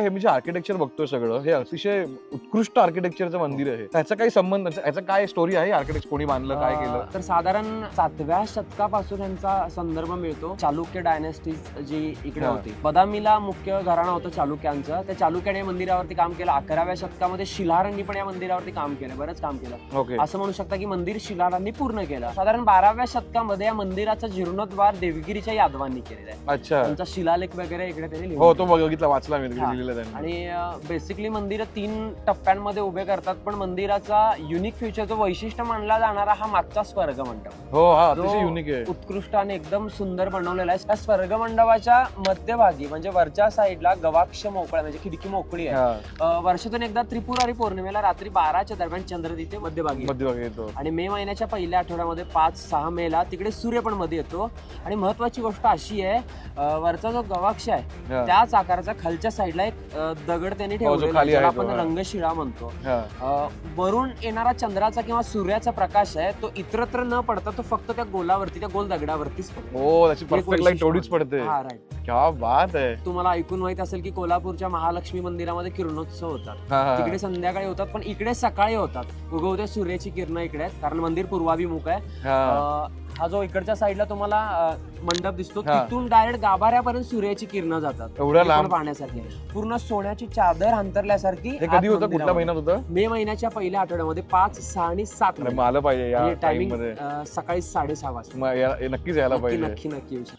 हे मी जे आर्किटेक्चर बघतोय सगळं हे अतिशय उत्कृष्ट आर्किटेक्चरचं मंदिर आहे. त्याचा काही संबंध याचा काय स्टोरी आहे? आर्किटेक्ट कोणी बांधलं काय केलं? तर साधारण सातव्या शतकापासून यांचा संदर्भ मिळतो चालुक्य डायनेस्टीज जी इकडे. होती. बदामीला मुख्य घराणं होतं चालुक्यांचं. त्या चालुक्याने या मंदिरावरती काम केलं. अकराव्या शतकामध्ये शिलारांनी पण या मंदिरावरती काम केलं. बरंच काम केलं. असं म्हणू शकता की मंदिर शिलारांनी पूर्ण केलं. साधारण बाराव्या शतकामध्ये या मंदिराचं जीर्णोद्वार देवगिरीच्या यादवांनी केलेलं आहे. अच्छा. त्यांचा शिलालेख वगैरे इकडे त्यांनी हो तो बघितला वाचला मी. लिहिलेलं त्यांनी. आणि बेसिकली मंदिर तीन टप्प्यांमध्ये उभे करतात पण मंदिराचा युनिक फ्युचरचं वैशिष्ट्य मानला जाणारा हा मागचा स्वर्ग मंडप हो हा जो अतिशय युनिक आहे. उत्कृष्ट आणि एकदम सुंदर बनवलेला आहे. त्या स्वर्ग मंडपाच्या मध्यभागी म्हणजे वरच्या साईडला गवाक्ष मोकळा म्हणजे खिडकी मोकळी आहे. वर्षातून एकदा त्रिपुरारी पौर्णिमेला रात्री बाराच्या दरम्यान चंद्र तिथे मध्यभागी. मध्यभागी येतो. आणि मे महिन्याच्या पहिल्या आठवड्यामध्ये पाच सहा मेला तिकडे सूर्य पण मध्ये येतो. आणि महत्वाची गोष्ट अशी आहे वरचा जो गवाक्ष आहे. त्याच आकाराचा खालच्या साईडला एक दगड त्यांनी खाली आहे तो, आपण हा. रंगशिळा म्हणतो. हा. अं, वरून येणारा चंद्राचा किंवा सूर्याचा प्रकाश आहे तो इतरत्र न पडता तो फक्त त्या गोलावरती त्या गोल दगडावरतीच पडतो. हो त्याची एक परफेक्ट लाईन वैशिष्ट्य तेवढीच. पडते. हा राईट क्या बात आहे. तुम्हाला ऐकून माहीत असेल की कोल्हापूरच्या महालक्ष्मी मंदिरामध्ये किरणोत्सव होतात. हा, हा, तिकडे संध्याकाळी होतात पण इकडे सकाळी होतात. उगवत्या सूर्याची किरण इकडे आहेत कारण मंदिर पूर्वाभिमुख आहे. हा. अं, हा जो इकडच्या साईडला तुम्हाला अं, मंडप दिसतो हा. तिथून डायरेक्ट गाभाऱ्यापर्यंत सूर्याची किरण जातात. एवढ्या लांब? पाहण्यासाठी. पूर्ण सोन्याची चादर अंतरल्यासारखी हे आत कधी होतं? कुठल्या मंदिरामध्ये. महिन्यात होतं? मे महिन्याच्या पहिल्या आठवड्यामध्ये पाच सहा आणि सात अरे आलं पाहिजे या टाइम टायमिंगमध्ये. सकाळी साडेसहा वाजता. मग या- हे नक्कीच यायला नक्की पाहिजे. नक्की नक्की येऊ शकता.